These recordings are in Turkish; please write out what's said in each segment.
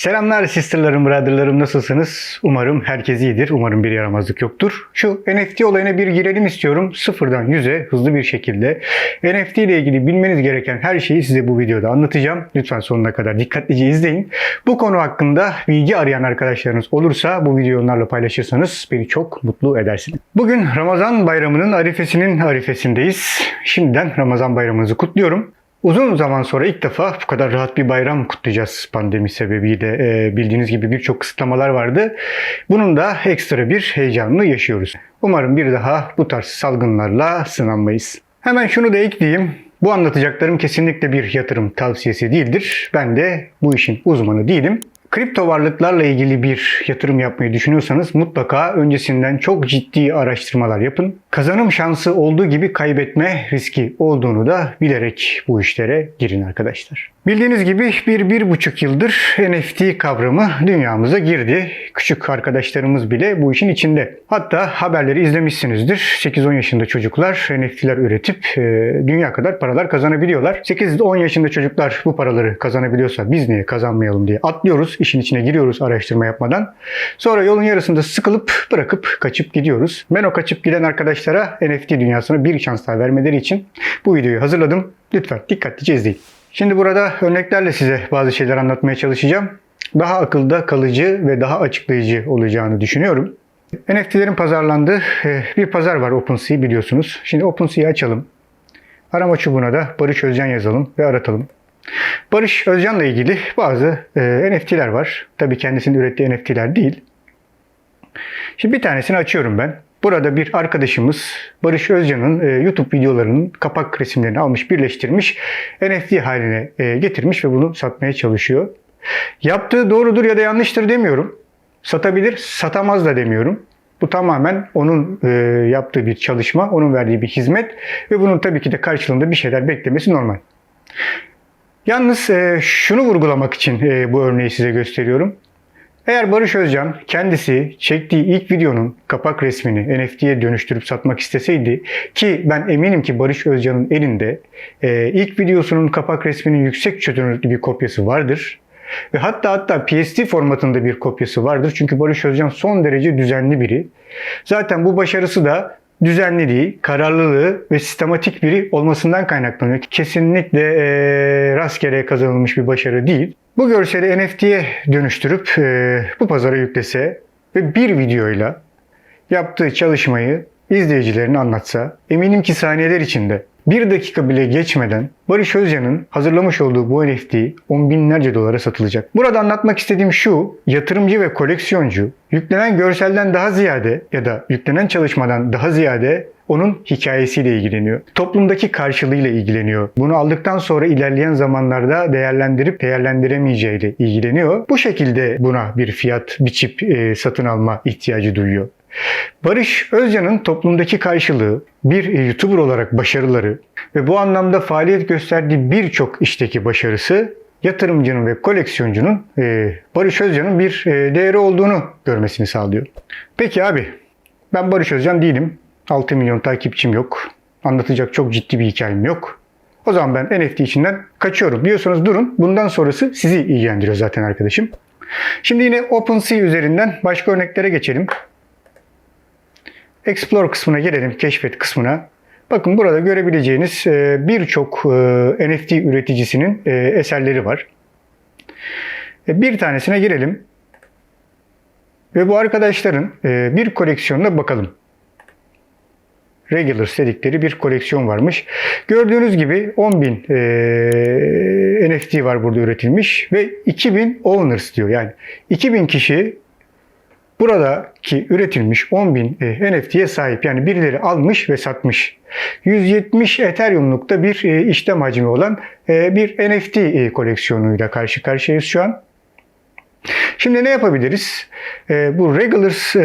Selamlar sisterlarım, brotherlarım nasılsınız? Umarım herkes iyidir. Umarım bir yaramazlık yoktur. Şu NFT olayına bir girelim istiyorum. Sıfırdan yüze hızlı bir şekilde. NFT ile ilgili bilmeniz gereken her şeyi size bu videoda anlatacağım. Lütfen sonuna kadar dikkatlice izleyin. Bu konu hakkında bilgi arayan arkadaşlarınız olursa bu videoyu onlarla paylaşırsanız beni çok mutlu edersiniz. Bugün Ramazan bayramının arifesinin arifesindeyiz. Şimdiden Ramazan bayramınızı kutluyorum. Uzun zaman sonra ilk defa bu kadar rahat bir bayram kutlayacağız pandemi sebebiyle. Ee, bildiğiniz gibi birçok kısıtlamalar vardı. Bunun da ekstra bir heyecanını yaşıyoruz. Umarım bir daha bu tarz salgınlarla sınanmayız. Hemen şunu da ekleyeyim. Bu anlatacaklarım kesinlikle bir yatırım tavsiyesi değildir. Ben de bu işin uzmanı değilim. Kripto varlıklarla ilgili bir yatırım yapmayı düşünüyorsanız mutlaka öncesinden çok ciddi araştırmalar yapın. Kazanım şansı olduğu gibi kaybetme riski olduğunu da bilerek bu işlere girin arkadaşlar. Bildiğiniz gibi bir, bir buçuk yıldır NFT kavramı dünyamıza girdi. Küçük arkadaşlarımız bile bu işin içinde. Hatta haberleri izlemişsinizdir. 8-10 yaşında çocuklar NFT'ler üretip e, dünya kadar paralar kazanabiliyorlar. 8-10 yaşında çocuklar bu paraları kazanabiliyorsa biz niye kazanmayalım diye atlıyoruz. İşin içine giriyoruz araştırma yapmadan. Sonra yolun yarısında sıkılıp bırakıp kaçıp gidiyoruz. Ben o kaçıp giden arkadaşlara NFT dünyasına bir şans daha vermeleri için bu videoyu hazırladım. Lütfen dikkatlice izleyin. Şimdi burada örneklerle size bazı şeyler anlatmaya çalışacağım. Daha akılda kalıcı ve daha açıklayıcı olacağını düşünüyorum. NFT'lerin pazarlandığı e, bir pazar var OpenSea biliyorsunuz. Şimdi OpenSea'yı açalım. Arama çubuğuna da Barış Özcan yazalım ve aratalım. Barış Özcan'la ilgili bazı e, NFT'ler var. Tabii kendisinin ürettiği NFT'ler değil. Şimdi bir tanesini açıyorum ben. Burada bir arkadaşımız Barış Özcan'ın e, YouTube videolarının kapak resimlerini almış, birleştirmiş, NFT haline e, getirmiş ve bunu satmaya çalışıyor. Yaptığı doğrudur ya da yanlıştır demiyorum. Satabilir, satamaz da demiyorum. Bu tamamen onun e, yaptığı bir çalışma, onun verdiği bir hizmet ve bunun tabii ki de karşılığında bir şeyler beklemesi normal. Yalnız e, şunu vurgulamak için e, bu örneği size gösteriyorum. Eğer Barış Özcan kendisi çektiği ilk videonun kapak resmini NFT'ye dönüştürüp satmak isteseydi ki ben eminim ki Barış Özcan'ın elinde e, ilk videosunun kapak resminin yüksek çözünürlüklü bir kopyası vardır. Ve hatta hatta PSD formatında bir kopyası vardır. Çünkü Barış Özcan son derece düzenli biri. Zaten bu başarısı da düzenliliği, kararlılığı ve sistematik biri olmasından kaynaklanıyor. Kesinlikle e, rastgele kazanılmış bir başarı değil. Bu görseli NFT'ye dönüştürüp e, bu pazara yüklese ve bir videoyla yaptığı çalışmayı izleyicilerine anlatsa eminim ki saniyeler içinde bir dakika bile geçmeden Barış Özcan'ın hazırlamış olduğu bu NFT on binlerce dolara satılacak. Burada anlatmak istediğim şu, yatırımcı ve koleksiyoncu yüklenen görselden daha ziyade ya da yüklenen çalışmadan daha ziyade onun hikayesiyle ilgileniyor. Toplumdaki karşılığıyla ilgileniyor. Bunu aldıktan sonra ilerleyen zamanlarda değerlendirip değerlendiremeyeceğiyle ilgileniyor. Bu şekilde buna bir fiyat biçip e, satın alma ihtiyacı duyuyor. Barış Özcan'ın toplumdaki karşılığı, bir YouTuber olarak başarıları ve bu anlamda faaliyet gösterdiği birçok işteki başarısı yatırımcının ve koleksiyoncunun e, Barış Özcan'ın bir e, değeri olduğunu görmesini sağlıyor. Peki abi, ben Barış Özcan değilim. 6 milyon takipçim yok. Anlatacak çok ciddi bir hikayem yok. O zaman ben NFT içinden kaçıyorum diyorsanız durun. Bundan sonrası sizi ilgilendiriyor zaten arkadaşım. Şimdi yine OpenSea üzerinden başka örneklere geçelim. Explore kısmına gelelim, keşfet kısmına. Bakın burada görebileceğiniz e, birçok e, NFT üreticisinin e, eserleri var. Bir tanesine girelim. Ve bu arkadaşların bir koleksiyonuna bakalım. Regulars dedikleri bir koleksiyon varmış. Gördüğünüz gibi 10.000 e, NFT var burada üretilmiş ve 2000 owners diyor. Yani 2000 kişi buradaki üretilmiş 10.000 e, NFT'ye sahip. Yani birileri almış ve satmış. 170 Ethereum'lukta bir e, işlem hacmi olan e, bir NFT koleksiyonuyla karşı karşıyayız şu an. Şimdi ne yapabiliriz? Bu Regulars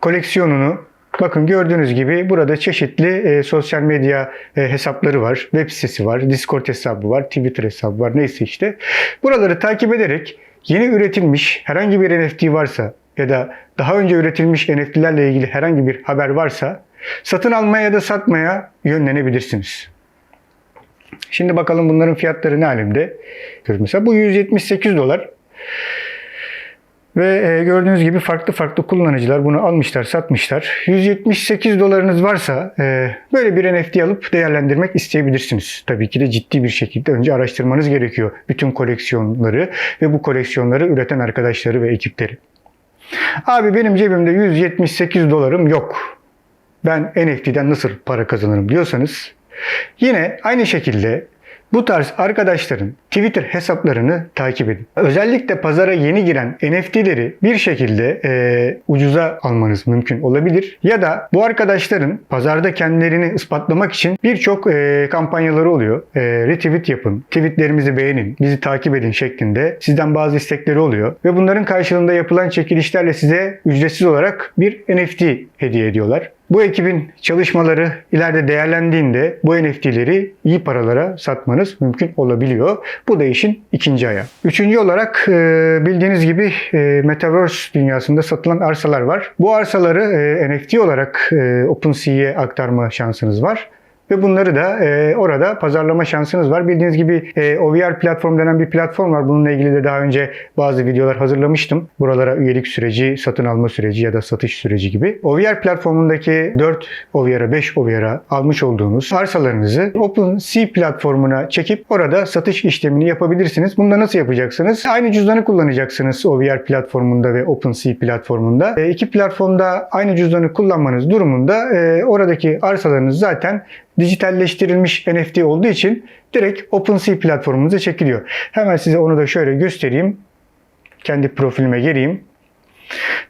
koleksiyonunu Bakın gördüğünüz gibi burada çeşitli e, sosyal medya e, hesapları var. Web sitesi var, Discord hesabı var, Twitter hesabı var neyse işte. Buraları takip ederek yeni üretilmiş herhangi bir NFT varsa ya da daha önce üretilmiş NFT'lerle ilgili herhangi bir haber varsa satın almaya ya da satmaya yönlenebilirsiniz. Şimdi bakalım bunların fiyatları ne alemde? Mesela bu 178 dolar. Ve e, gördüğünüz gibi farklı farklı kullanıcılar bunu almışlar, satmışlar. 178 dolarınız varsa e, böyle bir NFT alıp değerlendirmek isteyebilirsiniz. Tabii ki de ciddi bir şekilde önce araştırmanız gerekiyor. Bütün koleksiyonları ve bu koleksiyonları üreten arkadaşları ve ekipleri. Abi benim cebimde 178 dolarım yok. Ben NFT'den nasıl para kazanırım diyorsanız yine aynı şekilde bu tarz arkadaşların Twitter hesaplarını takip edin. Özellikle pazara yeni giren NFT'leri bir şekilde e, ucuza almanız mümkün olabilir. Ya da bu arkadaşların pazarda kendilerini ispatlamak için birçok e, kampanyaları oluyor. E, retweet yapın, tweetlerimizi beğenin, bizi takip edin şeklinde sizden bazı istekleri oluyor. Ve bunların karşılığında yapılan çekilişlerle size ücretsiz olarak bir NFT hediye ediyorlar. Bu ekibin çalışmaları ileride değerlendiğinde bu NFT'leri iyi paralara satmanız mümkün olabiliyor. Bu da işin ikinci ayağı. Üçüncü olarak e, bildiğiniz gibi e, Metaverse dünyasında satılan arsalar var. Bu arsaları e, NFT olarak OpenSea'ye aktarma şansınız var. Ve bunları da e, orada pazarlama şansınız var. Bildiğiniz gibi e, OVR platform denen bir platform var. Bununla ilgili de daha önce bazı videolar hazırlamıştım. Buralara üyelik süreci, satın alma süreci ya da satış süreci gibi. OVR platformundaki 4 OVR'a 5 OVR'a almış olduğunuz arsalarınızı OpenSea platformuna çekip orada satış işlemini yapabilirsiniz. Bunu da nasıl yapacaksınız? Aynı cüzdanı kullanacaksınız OVR platformunda ve OpenSea platformunda. E, iki platformda aynı cüzdanı kullanmanız durumunda e, oradaki arsalarınız zaten dijitalleştirilmiş NFT olduğu için direkt OpenSea platformumuza çekiliyor. Hemen size onu da şöyle göstereyim. Kendi profilime geleyim.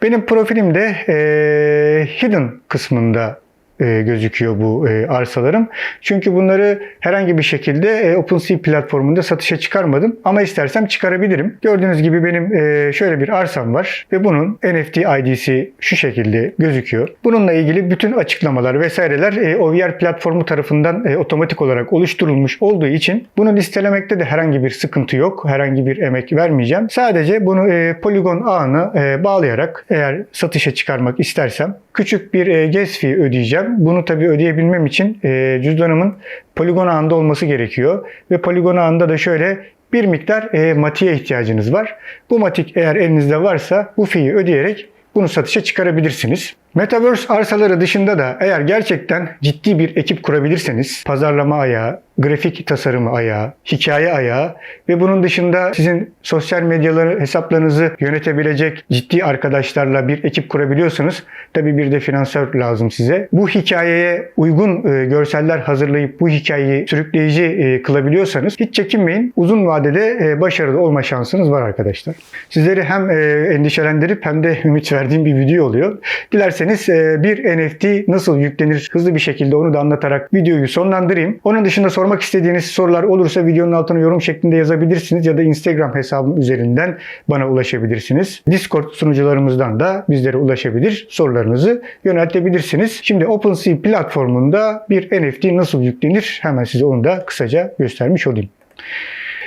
Benim profilimde e, Hidden kısmında gözüküyor bu e, arsalarım. Çünkü bunları herhangi bir şekilde e, OpenSea platformunda satışa çıkarmadım. Ama istersem çıkarabilirim. Gördüğünüz gibi benim e, şöyle bir arsam var ve bunun NFT ID'si şu şekilde gözüküyor. Bununla ilgili bütün açıklamalar vesaireler e, OVR platformu tarafından e, otomatik olarak oluşturulmuş olduğu için bunu listelemekte de herhangi bir sıkıntı yok. Herhangi bir emek vermeyeceğim. Sadece bunu e, Polygon ağına e, bağlayarak eğer satışa çıkarmak istersem küçük bir e, gas fee ödeyeceğim. Bunu tabii ödeyebilmem için e, cüzdanımın poligon ağında olması gerekiyor. Ve poligon ağında da şöyle bir miktar e, matiğe ihtiyacınız var. Bu matik eğer elinizde varsa bu fee'yi ödeyerek bunu satışa çıkarabilirsiniz. Metaverse arsaları dışında da eğer gerçekten ciddi bir ekip kurabilirseniz, pazarlama ayağı, grafik tasarımı ayağı, hikaye ayağı ve bunun dışında sizin sosyal medyaları hesaplarınızı yönetebilecek ciddi arkadaşlarla bir ekip kurabiliyorsanız tabii bir de finansör lazım size. Bu hikayeye uygun e, görseller hazırlayıp bu hikayeyi sürükleyici e, kılabiliyorsanız hiç çekinmeyin. Uzun vadede e, başarılı olma şansınız var arkadaşlar. Sizleri hem e, endişelendirip hem de ümit verdiğim bir video oluyor. Dilerseniz e, bir NFT nasıl yüklenir hızlı bir şekilde onu da anlatarak videoyu sonlandırayım. Onun dışında sormak istediğiniz sorular olursa videonun altına yorum şeklinde yazabilirsiniz ya da Instagram hesabım üzerinden bana ulaşabilirsiniz. Discord sunucularımızdan da bizlere ulaşabilir, sorularınızı yöneltebilirsiniz. Şimdi OpenSea platformunda bir NFT nasıl yüklenir? Hemen size onu da kısaca göstermiş olayım.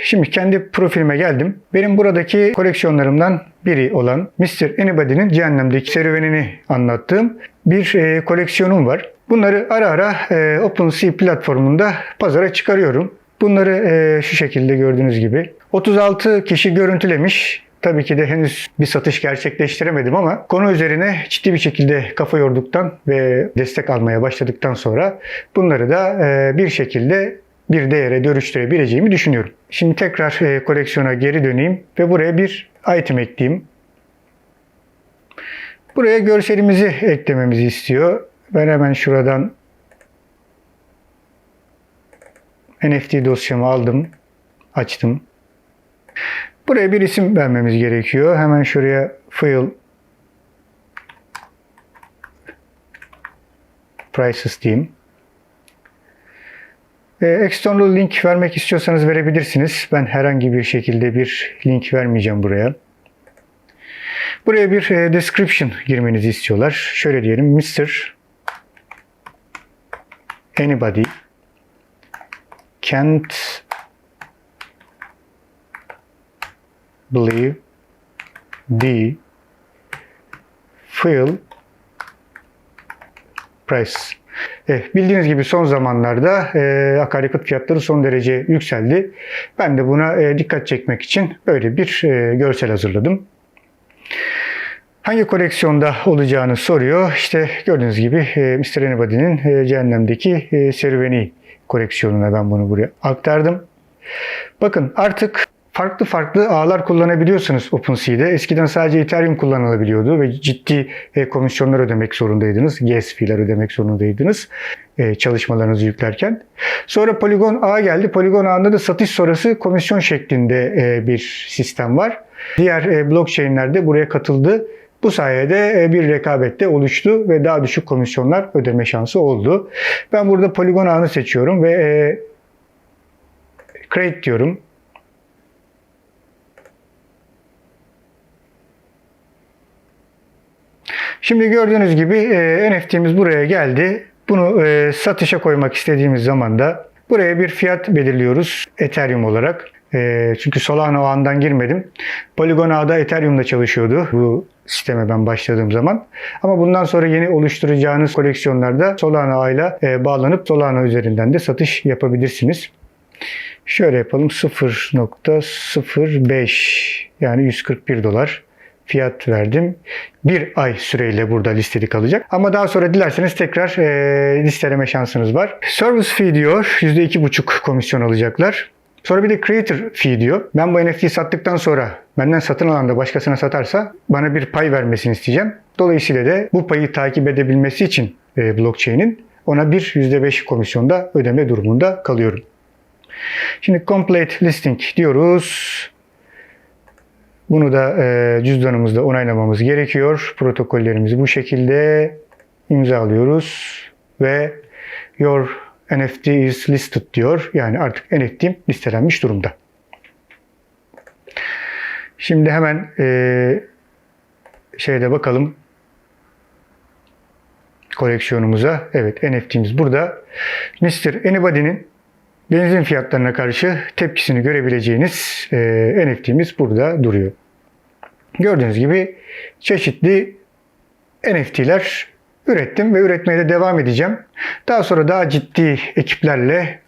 Şimdi kendi profilime geldim. Benim buradaki koleksiyonlarımdan biri olan Mr. Anybody'nin cehennemdeki serüvenini anlattığım bir e, koleksiyonum var. Bunları ara ara e, OpenSea platformunda pazara çıkarıyorum. Bunları e, şu şekilde gördüğünüz gibi 36 kişi görüntülemiş. Tabii ki de henüz bir satış gerçekleştiremedim ama konu üzerine ciddi bir şekilde kafa yorduktan ve destek almaya başladıktan sonra bunları da e, bir şekilde bir değere dönüştürebileceğimi düşünüyorum. Şimdi tekrar e, koleksiyona geri döneyim ve buraya bir item ekleyeyim. Buraya görselimizi eklememizi istiyor. Ben hemen şuradan NFT dosyamı aldım, açtım. Buraya bir isim vermemiz gerekiyor. Hemen şuraya file prices diyeyim. E, external link vermek istiyorsanız verebilirsiniz. Ben herhangi bir şekilde bir link vermeyeceğim buraya. Buraya bir e, description girmenizi istiyorlar. Şöyle diyelim Mr. Anybody can't believe the fuel price. Eh, bildiğiniz gibi son zamanlarda e, akaryakıt fiyatları son derece yükseldi. Ben de buna e, dikkat çekmek için böyle bir e, görsel hazırladım. Hangi koleksiyonda olacağını soruyor. İşte gördüğünüz gibi e, Mr. Anybody'nin e, cehennemdeki e, serüveni koleksiyonuna ben bunu buraya aktardım. Bakın artık farklı farklı ağlar kullanabiliyorsunuz OpenSea'de. Eskiden sadece Ethereum kullanılabiliyordu ve ciddi komisyonlar ödemek zorundaydınız. Gas fee'ler ödemek zorundaydınız çalışmalarınızı yüklerken. Sonra Polygon A geldi. Polygon A'nda da satış sonrası komisyon şeklinde bir sistem var. Diğer blockchain'ler de buraya katıldı. Bu sayede e, bir rekabette oluştu ve daha düşük komisyonlar ödeme şansı oldu. Ben burada Polygon A'nı seçiyorum ve e, create diyorum. Şimdi gördüğünüz gibi e, NFT'miz buraya geldi. Bunu e, satışa koymak istediğimiz zaman da buraya bir fiyat belirliyoruz Ethereum olarak. E, çünkü Solana ağından girmedim. Polygon ağda Ethereum'da çalışıyordu bu sisteme ben başladığım zaman. Ama bundan sonra yeni oluşturacağınız koleksiyonlarda Solana ağıyla e, bağlanıp Solana üzerinden de satış yapabilirsiniz. Şöyle yapalım 0.05 yani 141 dolar fiyat verdim. Bir ay süreyle burada listeli kalacak. Ama daha sonra dilerseniz tekrar e, listeleme şansınız var. Service fee diyor. %2,5 komisyon alacaklar. Sonra bir de creator fee diyor. Ben bu NFT'yi sattıktan sonra benden satın alan da başkasına satarsa bana bir pay vermesini isteyeceğim. Dolayısıyla da bu payı takip edebilmesi için e, blockchain'in ona bir %5 komisyonda ödeme durumunda kalıyorum. Şimdi complete listing diyoruz. Bunu da e, cüzdanımızda onaylamamız gerekiyor. Protokollerimizi bu şekilde imzalıyoruz ve your NFT is listed diyor. Yani artık NFT'm listelenmiş durumda. Şimdi hemen e, şeyde bakalım koleksiyonumuza. Evet NFT'miz burada. Mr. Anybody'nin benzin fiyatlarına karşı tepkisini görebileceğiniz e, NFT'miz burada duruyor. Gördüğünüz gibi çeşitli NFT'ler ürettim ve üretmeye de devam edeceğim. Daha sonra daha ciddi ekiplerle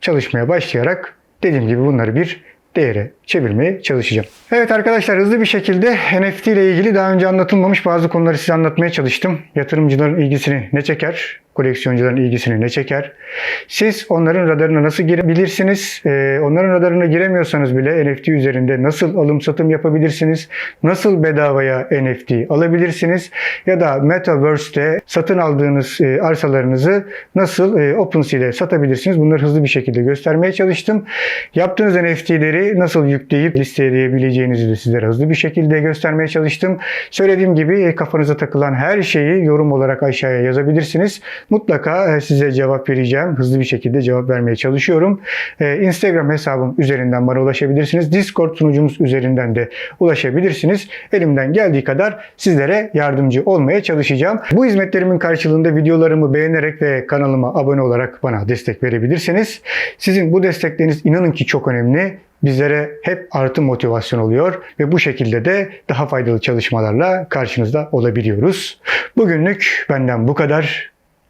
çalışmaya başlayarak dediğim gibi bunları bir değere çevirmeye çalışacağım. Evet arkadaşlar hızlı bir şekilde NFT ile ilgili daha önce anlatılmamış bazı konuları size anlatmaya çalıştım. Yatırımcıların ilgisini ne çeker? Koleksiyoncuların ilgisini ne çeker? Siz onların radarına nasıl girebilirsiniz? Ee, onların radarına giremiyorsanız bile NFT üzerinde nasıl alım satım yapabilirsiniz? Nasıl bedavaya NFT alabilirsiniz? Ya da Metaverse'te satın aldığınız e, arsalarınızı nasıl e, OpenSea'de satabilirsiniz? Bunları hızlı bir şekilde göstermeye çalıştım. Yaptığınız NFT'leri nasıl yükleyip listeleyebileceğinizi de sizlere hızlı bir şekilde göstermeye çalıştım. Söylediğim gibi e, kafanıza takılan her şeyi yorum olarak aşağıya yazabilirsiniz. Mutlaka e, size cevap vereceğim. Hızlı bir şekilde cevap vermeye çalışıyorum. E, Instagram hesabım üzerinden bana ulaşabilirsiniz. Discord sunucumuz üzerinden de ulaşabilirsiniz. Elimden geldiği kadar sizlere yardımcı olmaya çalışacağım. Bu hizmetlerimin karşılığında videolarımı beğenerek ve kanalıma abone olarak bana destek verebilirsiniz. Sizin bu destekleriniz inanın ki çok önemli bizlere hep artı motivasyon oluyor ve bu şekilde de daha faydalı çalışmalarla karşınızda olabiliyoruz. Bugünlük benden bu kadar.